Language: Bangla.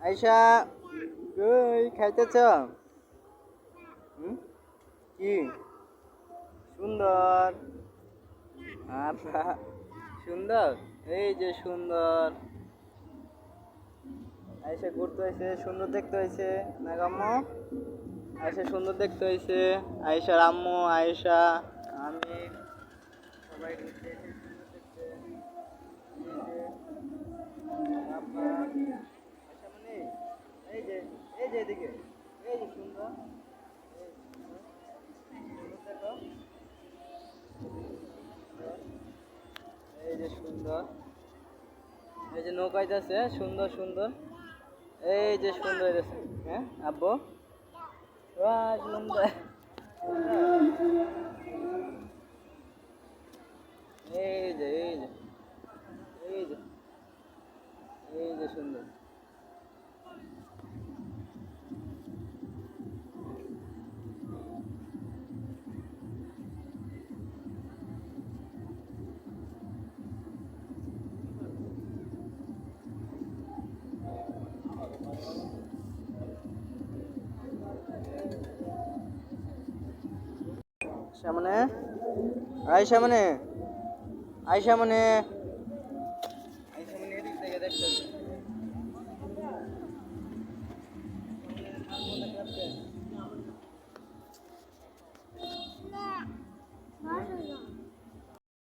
আয়সা কই খাইতেছ? কি? সুন্দর। সুন্দর? এই যে সুন্দর। আয়সা ঘুরতে হয়েছে সুন্দর দেখতে হয়েছে না আম্মু? আয়সা সুন্দর দেখতে হয়েছে আয়সার রাম্মু আয়সা আমি সবাই ঘুরতে এই যে সুন্দর। এই যে সুন্দর। নৌকায় যাচ্ছে সুন্দর সুন্দর। এই যে সুন্দর যাচ্ছে হ্যাঁ আব্বু? সুন্দর। এই যে এই যে এই যে এই যে সুন্দর। সামনে। আয় সামনে। আয় সামনে।